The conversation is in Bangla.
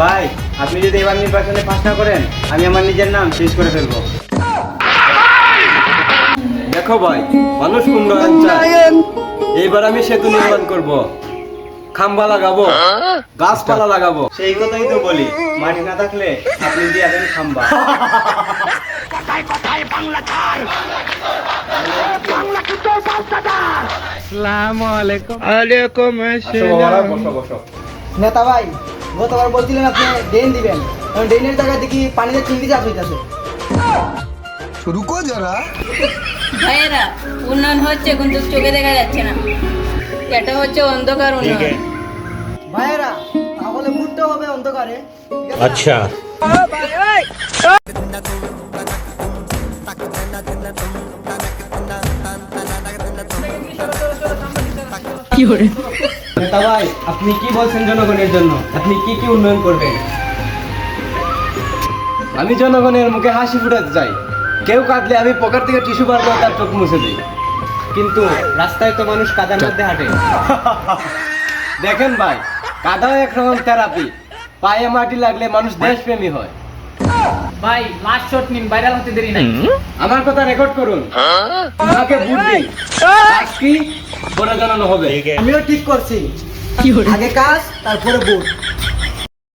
ভাই আপনি যদি এবার নির্বাচনে পাশ না করেন আমি আমার নিজের নাম শেষ করে ফেলব। দেখো ভাই মানুষ উন্নয়ন। চায় এইবার আমি সেতু নির্মাণ করব। খাম্বা লাগাবো গাছপালা লাগাবো। সেই কথাই তো বলি মাটি না থাকলে আপনি দিয়ে দেন খাম্বা আসো বাবারা, বসো, বসো। নেতা ভাই গতবার বলছিলেন আপনি ড্রেন দিবেন। এখন ড্রেনের জায়গায় দেখি পানিতে চিংড়ি চাষ হইতেছে ভাইয়েরা উন্নয়ন হচ্ছে কিন্তু চোখে দেখা যাচ্ছে না। এটা হচ্ছে অন্ধকার উন্নয়ন। আচ্ছা। আপনি কি বলছেন জনগণের জন্য? আপনি কি কি উন্নয়ন করবেন? আমি জনগণের মুখে হাসি ফুটাতে চাই। কেউ কাঁদলে আমি পকার থেকে টিসু বার করে তার চোখ মুছে দিই। কিন্তু রাস্তায় তো মানুষ কাদার মধ্যে হাঁটে। দেখেন ভাই কাদাও একরকম থেরাপি। পায়ে মাটি লাগলে মানুষ দেশপ্রেমী হয়। ভাই লাস্ট শট নিন ভাইরাল হতে দেরি নাই। আমার কথা রেকর্ড করুন। আমাকে ভোট আজকে বড় কি বলে জানানো হবে? আমিও ঠিক করছি। আগে কাজ তারপরে বুট